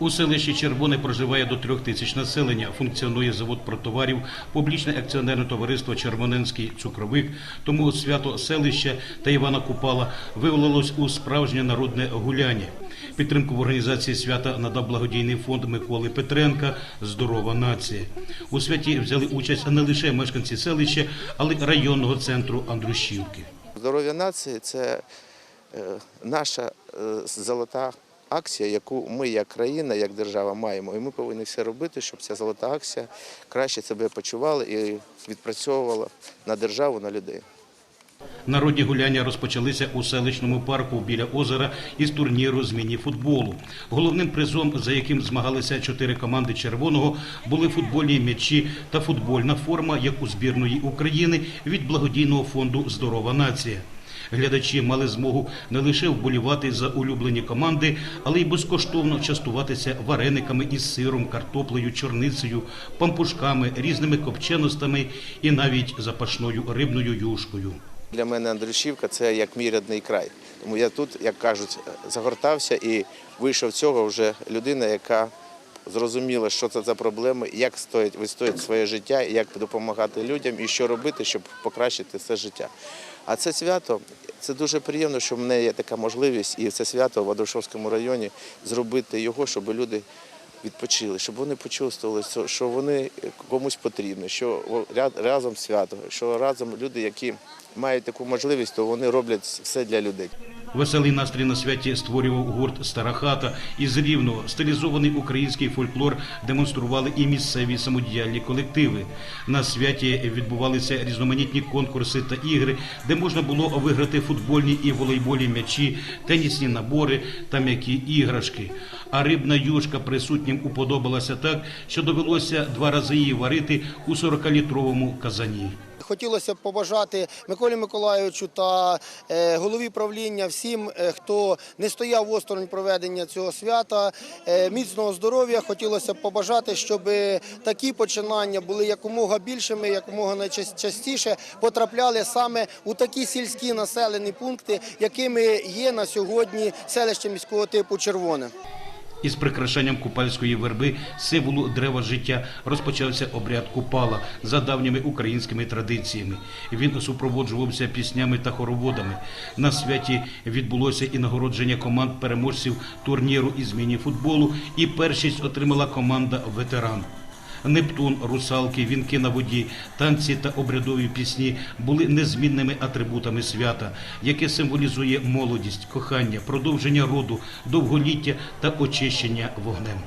У селищі Червоне проживає до трьох тисяч населення. Функціонує завод протоварів, публічне акціонерне товариство Червоненський цукровик. Тому свято селища та Івана Купала вивелилось у справжнє народне гуляння. Підтримку в організації свята надав благодійний фонд Миколи Петренка Здорова нація. У святі взяли участь не лише мешканці селища, але й районного центру Андрушівки. Здоров'я нації це е, наша е, золота акція, яку ми як країна, як держава маємо. І ми повинні все робити, щоб ця золота акція краще себе почувала і відпрацьовувала на державу, на людей. Народні гуляння розпочалися у селищному парку біля озера із турніру з міні-футболу. Головним призом, за яким змагалися чотири команди червоного, були футбольні м'ячі та футбольна форма, як у збірної України від благодійного фонду Здорова нація. Глядачі мали змогу не лише вболівати за улюблені команди, але й безкоштовно частуватися варениками із сиром, картоплею, чорницею, пампушками, різними копченостями і навіть запашною рибною юшкою. Для мене Андрушівка це як мій рідний край. Тому я тут, як кажуть, загортався і вийшов цього вже людина, яка зрозуміла, що це за проблеми, як стоїть, вистоїть своє життя, як допомагати людям і що робити, щоб покращити це життя. А це свято це дуже приємно, що в мене є така можливість, і це свято в Адрушовському районі зробити його, щоб люди відпочили, щоб вони почувствували, що- вони комусь потрібні, що разом свято, що разом люди, які мають таку можливість, то вони роблять все для людей. Веселий настрій на святі створював гурт Стара хата із рівного стилізований український фольклор демонстрували і місцеві самодіяльні колективи. На святі відбувалися різноманітні конкурси та ігри, де можна було виграти футбольні і волейбольні м'ячі, тенісні набори та м'які іграшки. А рибна юшка присутнім уподобалася так, що довелося два рази її варити у 40-літровому казані. Хотілося б побажати Миколі Миколайовичу та е, голові правління всім, е, хто не стояв осторонь проведення цього свята, е, міцного здоров'я. Хотілося б побажати, щоб такі починання були якомога більшими, якомога найчастіше потрапляли саме у такі сільські населені пункти, якими є на сьогодні селище міського типу Червоне. Із прикрашенням купальської верби символу дерева життя розпочався обряд купала за давніми українськими традиціями. Він супроводжувався піснями та хороводами. На святі відбулося і нагородження команд переможців турніру із міні-футболу, і першість отримала команда ветеран. Нептун, русалки, вінки на воді, танці та обрядові пісні були незмінними атрибутами свята, яке символізує молодість, кохання, продовження роду, довголіття та очищення вогнем.